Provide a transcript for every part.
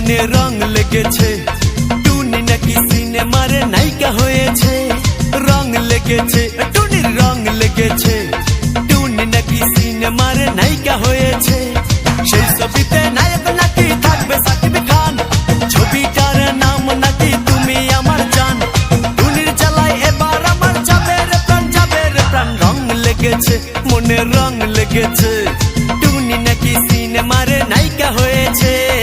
লেগেছে। টুনি নাকি সিনেমারে নায়িকা হয়েছে। রং লেগেছে, টুনির রং লেগেছে। টুনি নাকি সিনেমারে নায়িকা হয়েছে। সেই ছবিতে নায়ক নাকি থাকবে সাকিব খান। ছবিটার নাম নাকি তুমি আমার জান। টুনির জ্বালায় এবার আমার যাবে রে প্রাণ যাবে রে প্রাণ। রং লেগেছে মনে রং লেগেছে। টুনি নাকি সিনেমারে নায়িকা হয়েছে।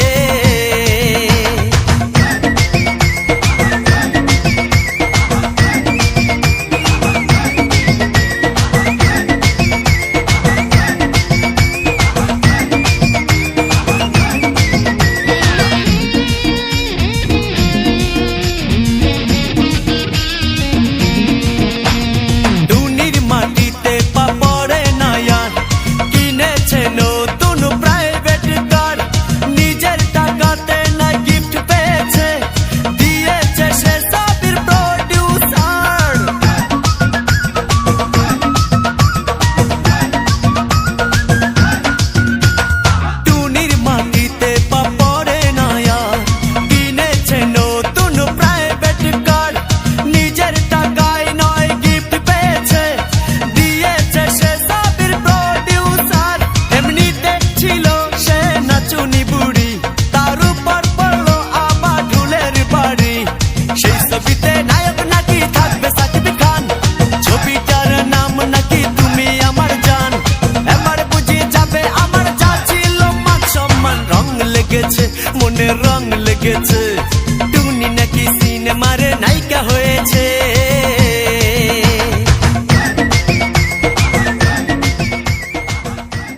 রং লেগেছে। টুনি নাকি সিনেমারে নায়িকা হয়েছে।